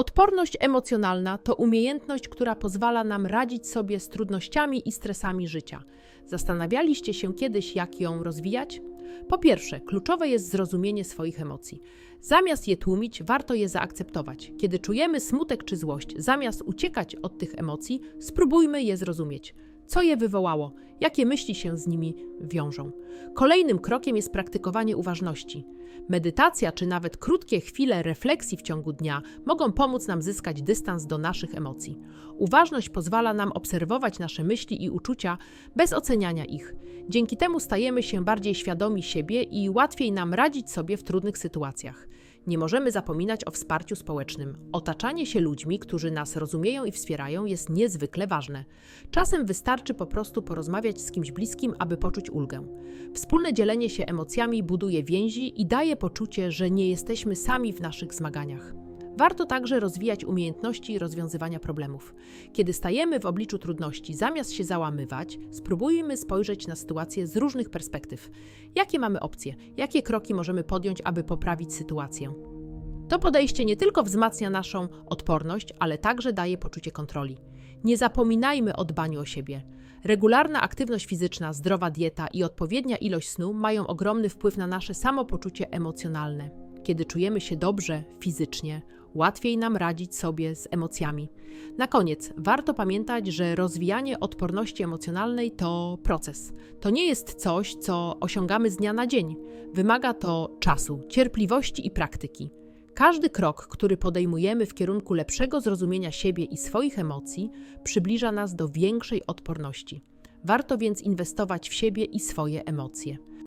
Odporność emocjonalna to umiejętność, która pozwala nam radzić sobie z trudnościami i stresami życia. Zastanawialiście się kiedyś, jak ją rozwijać? Po pierwsze, kluczowe jest zrozumienie swoich emocji. Zamiast je tłumić, warto je zaakceptować. Kiedy czujemy smutek czy złość, zamiast uciekać od tych emocji, spróbujmy je zrozumieć. Co je wywołało? Jakie myśli się z nimi wiążą? Kolejnym krokiem jest praktykowanie uważności. Medytacja czy nawet krótkie chwile refleksji w ciągu dnia mogą pomóc nam zyskać dystans do naszych emocji. Uważność pozwala nam obserwować nasze myśli i uczucia bez oceniania ich. Dzięki temu stajemy się bardziej świadomi siebie i łatwiej nam radzić sobie w trudnych sytuacjach. Nie możemy zapominać o wsparciu społecznym. Otaczanie się ludźmi, którzy nas rozumieją i wspierają, jest niezwykle ważne. Czasem wystarczy po prostu porozmawiać z kimś bliskim, aby poczuć ulgę. Wspólne dzielenie się emocjami buduje więzi i daje poczucie, że nie jesteśmy sami w naszych zmaganiach. Warto także rozwijać umiejętności rozwiązywania problemów. Kiedy stajemy w obliczu trudności, zamiast się załamywać, spróbujmy spojrzeć na sytuację z różnych perspektyw. Jakie mamy opcje? Jakie kroki możemy podjąć, aby poprawić sytuację? To podejście nie tylko wzmacnia naszą odporność, ale także daje poczucie kontroli. Nie zapominajmy o dbaniu o siebie. Regularna aktywność fizyczna, zdrowa dieta i odpowiednia ilość snu mają ogromny wpływ na nasze samopoczucie emocjonalne. Kiedy czujemy się dobrze fizycznie, łatwiej nam radzić sobie z emocjami. Na koniec, warto pamiętać, że rozwijanie odporności emocjonalnej to proces. To nie jest coś, co osiągamy z dnia na dzień. Wymaga to czasu, cierpliwości i praktyki. Każdy krok, który podejmujemy w kierunku lepszego zrozumienia siebie i swoich emocji, przybliża nas do większej odporności. Warto więc inwestować w siebie i swoje emocje.